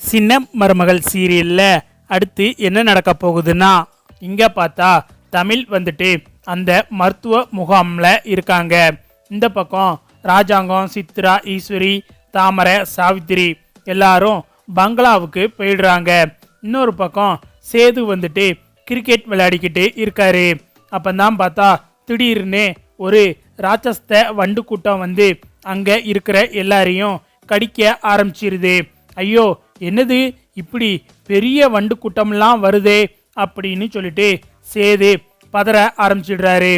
சின்ன மருமகள் சீரியல்ல அடுத்து என்ன நடக்க போகுதுன்னா இங்க பார்த்தா தமிழ் வந்துட்டு அந்த மருத்துவ முகாம்ல இருக்காங்க. இந்த பக்கம் ராஜாங்கம் சித்ரா ஈஸ்வரி தாமரை சாவித்திரி எல்லாரும் பங்களாவுக்கு போயிடுறாங்க. இன்னொரு பக்கம் சேது வந்துட்டு கிரிக்கெட் விளையாடிக்கிட்டு இருக்காரு. அப்பந்தான் பார்த்தா திடீர்னு ஒரு ராட்சஸ்த வண்டு கூட்டம் வந்து அங்கே இருக்கிற எல்லாரையும் கடிக்க ஆரம்பிச்சிருது. ஐயோ என்னது இப்படி பெரிய வண்டு கூட்டம்லாம் வருதே அப்படின்னு சொல்லிட்டு சேது பதற ஆரம்பிச்சிடுறாரு.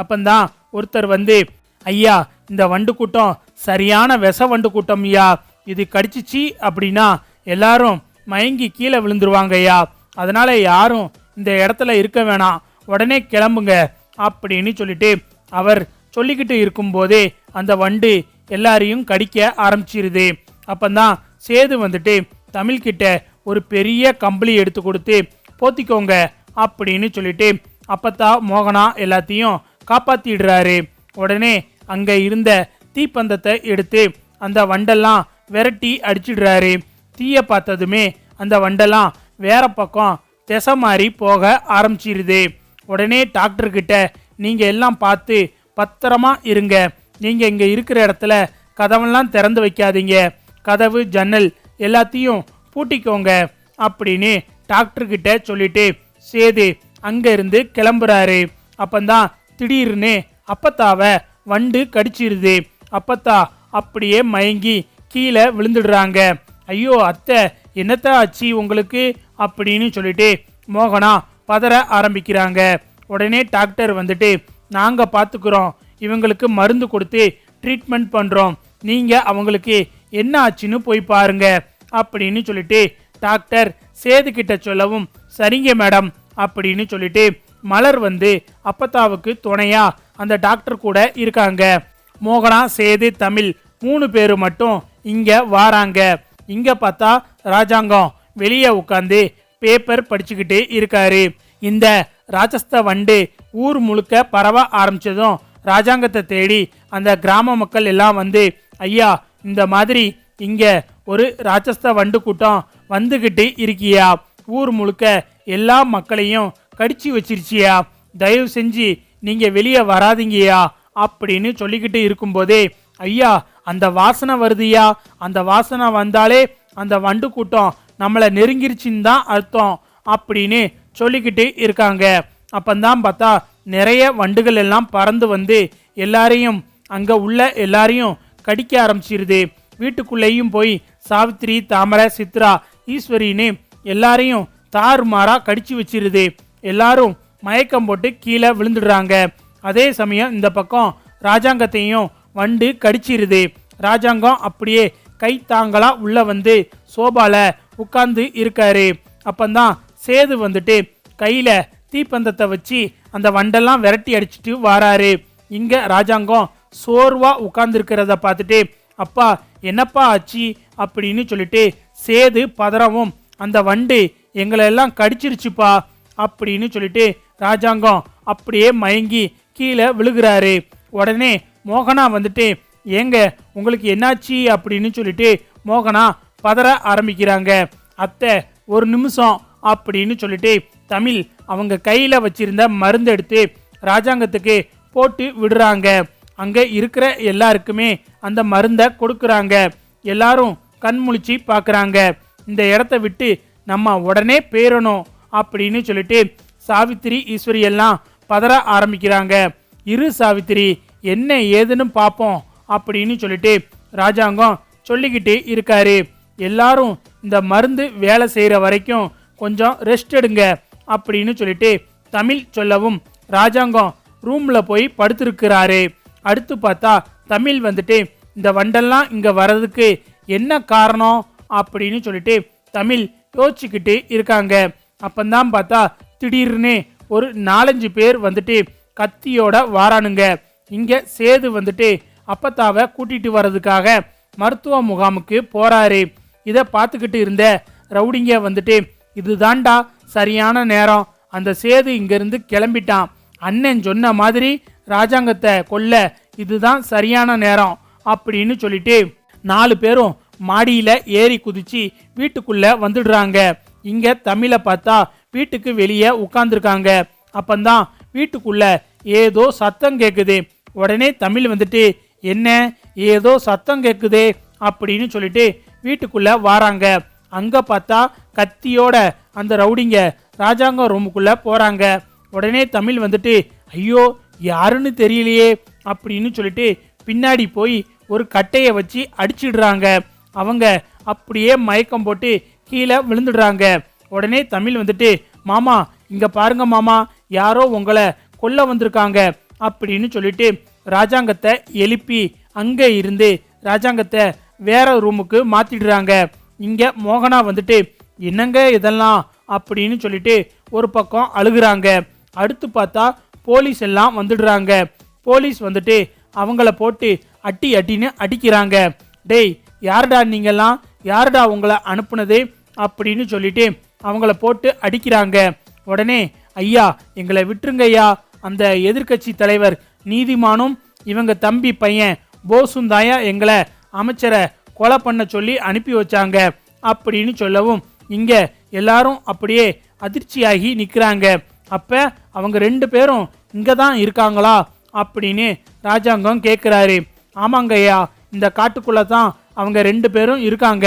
அப்பந்தான் ஒருத்தர் வந்து ஐயா இந்த வண்டு கூட்டம் சரியான விஷ வண்டு கூட்டம் ஐயா இது கடிச்சிச்சு அப்படின்னா எல்லாரும் மயங்கி கீழே விழுந்துருவாங்க ஐயா அதனால யாரும் இந்த இடத்துல இருக்க வேணாம். உடனே கிளம்புங்க அப்படின்னு சொல்லிட்டு அவர் சொல்லிக்கிட்டு இருக்கும்போதே அந்த வண்டு எல்லாரையும் கடிக்க ஆரம்பிச்சிருது. அப்பந்தான் சேது வந்துட்டு தமிழ்கிட்ட ஒரு பெரிய கம்பளி எடுத்து கொடுத்து போத்திக்கோங்க அப்படின்னு சொல்லிட்டு அப்பத்தா மோகனா எல்லாத்தையும் காப்பாத்திடுறாரு. உடனே அங்க இருந்த தீப்பந்தத்தை எடுத்து அந்த வண்டெல்லாம் விரட்டி அடிச்சிடுறாரு. தீயை பார்த்ததுமே அந்த வண்டெல்லாம் வேற பக்கம் திசை மாறி போக ஆரம்பிச்சிருது. உடனே டாக்டர்கிட்ட நீங்கள் எல்லாம் பார்த்து பத்திரமா இருங்க. நீங்கள் இங்கே இருக்கிற இடத்துல கதவெல்லாம் திறந்து வைக்காதீங்க. கதவு ஜன்னல் எல்லாத்தையும் பூட்டிக்கோங்க அப்படின்னு டாக்டர்கிட்ட சொல்லிட்டு சேது அங்கேருந்து கிளம்புறாரு. அப்பந்தான் திடீர்னு அப்பத்தாவை வண்டு கடிச்சிருது. அப்பத்தா அப்படியே மயங்கி கீழே விழுந்துடுறாங்க. ஐயோ அத்தை என்னத்த ஆச்சு உங்களுக்கு? அப்படின்னு சொல்லிட்டு மோகனா பதற ஆரம்பிக்கிறாங்க. உடனே டாக்டர் வந்துட்டு நாங்கள் பார்த்துக்குறோம் இவங்களுக்கு மருந்து கொடுத்து ட்ரீட்மெண்ட் பண்ணுறோம் நீங்கள் அவங்களுக்கு என்ன ஆச்சுன்னு போய் பாருங்கள் அப்படின்னு சொல்லிட்டு டாக்டர் சேது கிட்ட சொல்லவும் சரிங்க மேடம் அப்படின்னு சொல்லிட்டு மலர் வந்து அப்பத்தாவுக்கு துணையா அந்த டாக்டர் கூட இருக்காங்க. மோகனா சேது தமிழ் மூணு பேர் மட்டும் இங்க வாராங்க. இங்க பார்த்தா ராஜாங்கம் வெளியே உட்காந்து பேப்பர் படிச்சுக்கிட்டு இருக்காரு. இந்த ராஜஸ்த வண்டு ஊர் முழுக்க பரவ ஆரம்பிச்சதும் ராஜாங்கத்தை தேடி அந்த கிராம மக்கள் எல்லாம் வந்து ஐயா இந்த மாதிரி இங்கே ஒரு ராட்சஸ்த வண்டு கூட்டம் வந்துக்கிட்டு இருக்கியா? ஊர் முழுக்க எல்லா மக்களையும் கடிச்சு வச்சிருச்சியா? தயவு செஞ்சு நீங்க வெளியே வராதீங்கயா? அப்படின்னு சொல்லிக்கிட்டு இருக்கும்போதே ஐயா அந்த வாசனை வருதுயா? அந்த வாசனை வந்தாலே அந்த வண்டு கூட்டம் நம்மளை நெருங்கிருச்சுன்னு தான் அர்த்தம் அப்படின்னு சொல்லிக்கிட்டு இருக்காங்க. அப்பந்தான் பார்த்தா நிறைய வண்டுகள் எல்லாம் பறந்து வந்து எல்லாரையும் அங்கே உள்ள எல்லாரையும் கடிக்க ஆரம்பிச்சிருது. வீட்டுக்குள்ளேயும் போய் சாவித்திரி தாமரை சித்ரா ஈஸ்வரின்னு எல்லாரையும் தாறுமாறா கடிச்சு வச்சிருது. எல்லாரும் மயக்கம் போட்டு கீழே விழுந்துடுறாங்க. அதே சமயம் இந்த பக்கம் ராஜாங்கத்தையும் வண்டு கடிச்சிருது. ராஜாங்கம் அப்படியே கை தாங்களா உள்ள வந்து சோபால உட்கார்ந்து இருக்காரு. அப்பந்தான் சேது வந்துட்டு கையில தீப்பந்தத்தை வச்சு அந்த வண்டெல்லாம் விரட்டி அடிச்சிட்டு வாராரு. இங்க ராஜாங்கம் சோர்வா உட்கார்ந்துருக்கிறத பார்த்துட்டு அப்பா என்னப்பா ஆச்சு அப்படின்னு சொல்லிட்டு சேது பதறவும் அந்த வண்டு எங்களை எல்லாம் கடிச்சிருச்சுப்பா அப்படின்னு சொல்லிட்டு ராஜாங்கம் அப்படியே மயங்கி கீழே விழுகிறாரு. உடனே மோகனா வந்துட்டு ஏங்க உங்களுக்கு என்னாச்சு? அப்படின்னு சொல்லிட்டு மோகனா பதற ஆரம்பிக்கிறாங்க. அத்தை ஒரு நிமிஷம் அப்படின்னு சொல்லிட்டு தமிழ் அவங்க கையில் வச்சிருந்த மருந்து எடுத்து ராஜாங்கத்துக்கு போட்டு விடுறாங்க. அங்கே இருக்கிற எல்லாருக்குமே அந்த மருந்தை கொடுக்குறாங்க. எல்லாரும் கண் முழிச்சு பார்க்குறாங்க. இந்த இடத்த விட்டு நம்ம உடனே பேரணும் அப்படின்னு சொல்லிட்டு சாவித்திரி ஈஸ்வரி எல்லாம் பதற ஆரம்பிக்கிறாங்க. இரு சாவித்திரி என்ன ஏதுன்னு பார்ப்போம் அப்படின்னு சொல்லிட்டு ராஜாங்கம் சொல்லிக்கிட்டு இருக்காரு. எல்லாரும் இந்த மருந்து வேலை செய்கிற வரைக்கும் கொஞ்சம் ரெஸ்ட் எடுங்க அப்படின்னு சொல்லிட்டு தமிழ் சொல்லவும் ராஜாங்கம் ரூமில் போய் படுத்திருக்கிறாரு. அடுத்து பார்த்தா தமிழ் வந்துட்டு இந்த வண்டெல்லாம் இங்கே வர்றதுக்கு என்ன காரணம் அப்படின்னு சொல்லிட்டு தமிழ் யோசிச்சுக்கிட்டு இருக்காங்க. அப்பந்தான் பார்த்தா திடீர்னு ஒரு நாலஞ்சு பேர் வந்துட்டு கத்தியோட வாரானுங்க. இங்கே சேது வந்துட்டு அப்பத்தாவை கூட்டிட்டு வர்றதுக்காக மருத்துவ முகாமுக்கு போகிறாரு இதை பார்த்துக்கிட்டு இருந்த ரவுடிங்க வந்துட்டு இதுதான்டா சரியான நேரம். அந்த சேது இங்கேருந்து கிளம்பிட்டான். அண்ணன் சொன்ன மாதிரி ராஜாங்கத்தை கொல்ல இதுதான் சரியான நேரம் அப்படின்னு சொல்லிட்டு நாலு பேரும் மாடியில் ஏறி குதிச்சு வீட்டுக்குள்ளே வந்துடுறாங்க. இங்கே தமிழை பார்த்தா வீட்டுக்கு வெளியே உட்காந்துருக்காங்க அப்பந்தான் வீட்டுக்குள்ள ஏதோ சத்தம் கேட்குது உடனே தமிழ் வந்துட்டு என்ன? ஏதோ சத்தம் கேட்குது அப்படின்னு சொல்லிட்டு வீட்டுக்குள்ள வாராங்க. அங்கே பார்த்தா கத்தியோட அந்த ரவுடிங்க ராஜாங்க ரூமுக்குள்ளே போகிறாங்க உடனே தமிழ் வந்துட்டு ஐயோ யாருன்னு தெரியலையே அப்படின்னு சொல்லிட்டு பின்னாடி போய் ஒரு கட்டையை வச்சு அடிச்சிடுறாங்க. அவங்க அப்படியே மயக்கம் போட்டு கீழே விழுந்துடுறாங்க. உடனே தமிழ் வந்துட்டு மாமா இங்கே பாருங்க மாமா யாரோ உங்களை கொல்ல வந்திருக்காங்க. அப்படின்னு சொல்லிட்டு ராஜாங்கத்தை எழுப்பி அங்கே இருந்து ராஜாங்கத்தை வேற ரூமுக்கு மாற்றிடுறாங்க இங்கே மோகனா வந்துட்டு என்னங்க இதெல்லாம்? அப்படின்னு சொல்லிட்டு ஒரு பக்கம் அழுகுறாங்க. அடுத்து பார்த்தா போலீஸ் எல்லாம் வந்துடுறாங்க. போலீஸ் வந்துட்டு அவங்கள போட்டு அட்டி அட்டின்னு அடிக்கிறாங்க. டேய் யாருடா நீங்கள்லாம் யாருடா உங்களை அனுப்புனது? அப்படின்னு சொல்லிட்டு அவங்கள போட்டு அடிக்கிறாங்க. உடனே ஐயா எங்களை விட்டுருங்க ஐயா அந்த எதிர்க்கட்சி தலைவர் நீதிமானும் இவங்க தம்பி பையன் போசும் தாயா எங்களை அமைச்சரை கொலை பண்ண சொல்லி அனுப்பி வச்சாங்க. அப்படின்னு சொல்லவும் இங்கே எல்லாரும் அப்படியே அதிர்ச்சியாகி நிற்கிறாங்க அப்போ அவங்க ரெண்டு பேரும் இங்கே தான் இருக்காங்களா அப்படின்னு ராஜாங்கம் கேட்குறாரு ஆமாங்க ஐயா இந்த காட்டுக்குள்ளே தான் அவங்க ரெண்டு பேரும் இருக்காங்க.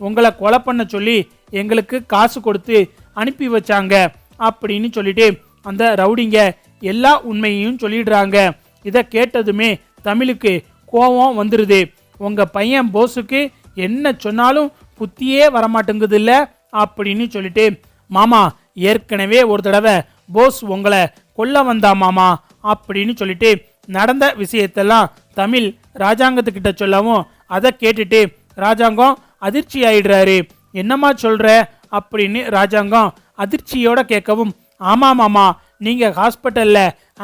உங்களை கொலை பண்ண சொல்லி எங்களுக்கு காசு கொடுத்து அனுப்பி வச்சாங்க அப்படின்னு சொல்லிட்டு அந்த ரவுடிங்க எல்லா உண்மையையும் சொல்லிடுறாங்க. இதை கேட்டதுமே தமிழுக்கு கோபம் வந்துடுது உங்கள் பையன் போஸுக்கு என்ன சொன்னாலும் புத்தியே வரமாட்டேங்குது இல்லை அப்படின்னு சொல்லிட்டு மாமா ஏற்கனவே ஒரு தடவை போஸ் உங்களை கொல்ல வந்தா மாமா அப்படின்னு சொல்லிட்டு நடந்த விஷயத்தெல்லாம் தமிழ் ராஜாங்கத்துக்கிட்ட சொல்லவும் அதை கேட்டுட்டு ராஜாங்கம் அதிர்ச்சி ஆயிடுறாரு. என்னம்மா சொல்கிற அப்படின்னு ராஜாங்கம் அதிர்ச்சியோட கேட்கவும் ஆமா மாமா ஹாஸ்பிட்டலில் ஹாஸ்பிட்டல்ல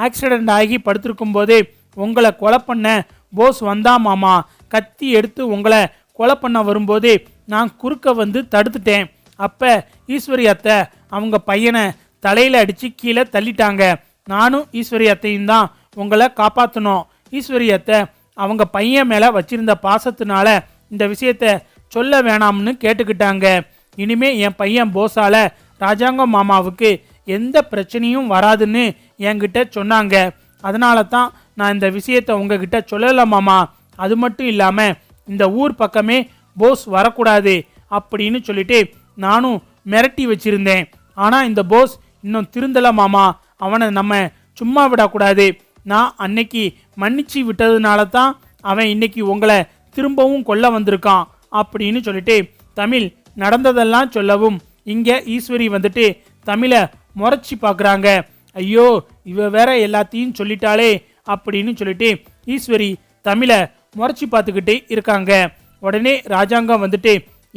ஆக்சிடென்ட் ஆகி படுத்திருக்கும் போதே உங்களை கொலை பண்ண போஸ் வந்தா மாமா. கத்தி எடுத்து உங்களை கொலை பண்ண வரும்போது நான் குறுக்க வந்து தடுத்துட்டேன். அப்போ ஈஸ்வரி அத்தை அவங்க பையனை தலையில அடிச்சு கீழே தள்ளிட்டாங்க. நானும் ஈஸ்வரி அத்தையும் தான் உங்களை காப்பாத்தணும். ஈஸ்வரி அத்தை அவங்க பையன் மேல வச்சிருந்த பாசத்தினால இந்த விஷயத்த சொல்ல வேணாம்னு கேட்டுக்கிட்டாங்க. இனிமே என் பையன் போஸால ராஜாங்க மாமாவுக்கு எந்த பிரச்சனையும் வராதுன்னு என்கிட்ட சொன்னாங்க. அதனால தான் நான் இந்த விஷயத்த உங்ககிட்ட சொல்லல மாமா. அது மட்டும் இல்லாம இந்த ஊர் பக்கமே போஸ் வரக்கூடாது அப்படின்னு சொல்லிட்டு நானும் மிரட்டி வச்சிருந்தேன். ஆனா இந்த போஸ் இன்னும் திருந்தல மாமா. அவனை நம்ம சும்மா விடக்கூடாது. நான் அன்னைக்கு மன்னிச்சு விட்டதுனால தான் அவன் இன்னைக்கு உங்களை திரும்பவும் கொல்ல வந்திருக்கான் அப்படின்னு சொல்லிட்டு தமிழ் நடந்ததெல்லாம் சொல்லவும் இங்கே ஈஸ்வரி வந்துட்டு தமிழை முறைச்சி பார்க்குறாங்க. ஐயோ இவ வேற எல்லாத்தையும் சொல்லிட்டாளே அப்படின்னு சொல்லிட்டு ஈஸ்வரி தமிழை முறைச்சி பார்த்துக்கிட்டு இருக்காங்க. உடனே ராஜாங்கம் வந்துட்டு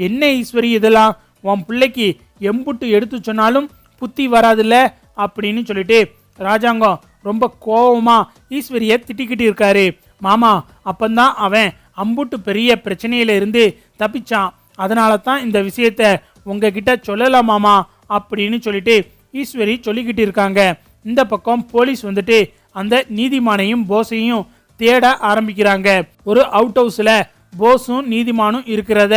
என்ன ஈஸ்வரி இதெல்லாம்? உன் பிள்ளைக்கு எம்புட்டு எடுத்து சொன்னாலும் புத்தி வராதுல்ல அப்படின்னு சொல்லிட்டு ராஜாங்கம் ரொம்ப கோபமாக ஈஸ்வரியை திட்டிக்கிட்டு இருக்காரு. மாமா அப்பந்தான் அவன் அம்புட்டு பெரிய பிரச்சனையில இருந்து தப்பிச்சான். அதனால தான் இந்த விஷயத்த உங்ககிட்ட சொல்லலாம் மாமா அப்படின்னு சொல்லிட்டு ஈஸ்வரி சொல்லிக்கிட்டு இருக்காங்க. இந்த பக்கம் போலீஸ் வந்துட்டு அந்த நீதிமானையும் போஸையும் தேட ஆரம்பிக்கிறாங்க. ஒரு அவுட் ஹவுஸில் போஸும் நீதிமானும் இருக்கிறத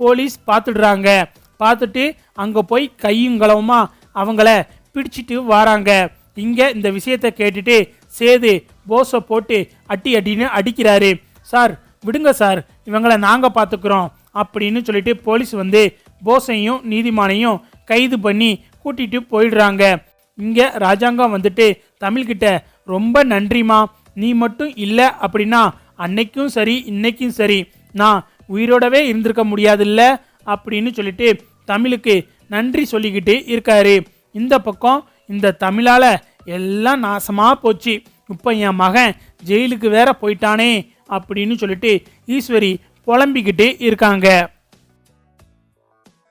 போலீஸ் பார்த்துடுறாங்க. பார்த்துட்டு அங்கே போய் கையும் களவுமா அவங்கள பிடிச்சிட்டு வராங்க. இங்கே இந்த விஷயத்த கேட்டுட்டு சேது போஸை போட்டு அட்டி அட்டின்னு அடிக்கிறாரு. சார் விடுங்க சார் இவங்கள நாங்கள் பார்த்துக்குறோம் அப்படின்னு சொல்லிட்டு போலீஸ் வந்து போஸையும் நீதிமானையும் கைது பண்ணி கூட்டிட்டு போயிடுறாங்க. இங்கே ராஜாங்கம் வந்துட்டு தமிழ்கிட்ட ரொம்ப நன்றிமா நீ மட்டும் இல்லை அப்படின்னா அன்னைக்கும் சரி இன்னைக்கும் சரி நான் உயிரோடவே இருந்திருக்க முடியாதுல்ல அப்படின்னு சொல்லிட்டு தமிழுக்கு நன்றி சொல்லிக்கிட்டு இருக்காரு. இந்த பக்கம் இந்த தமிழால் எல்லாம் நாசமாக போச்சு. இப்போ என் மகன் ஜெயிலுக்கு வேற போயிட்டானே அப்படின்னு சொல்லிட்டு ஈஸ்வரி புலம்பிக்கிட்டே இருக்காங்க.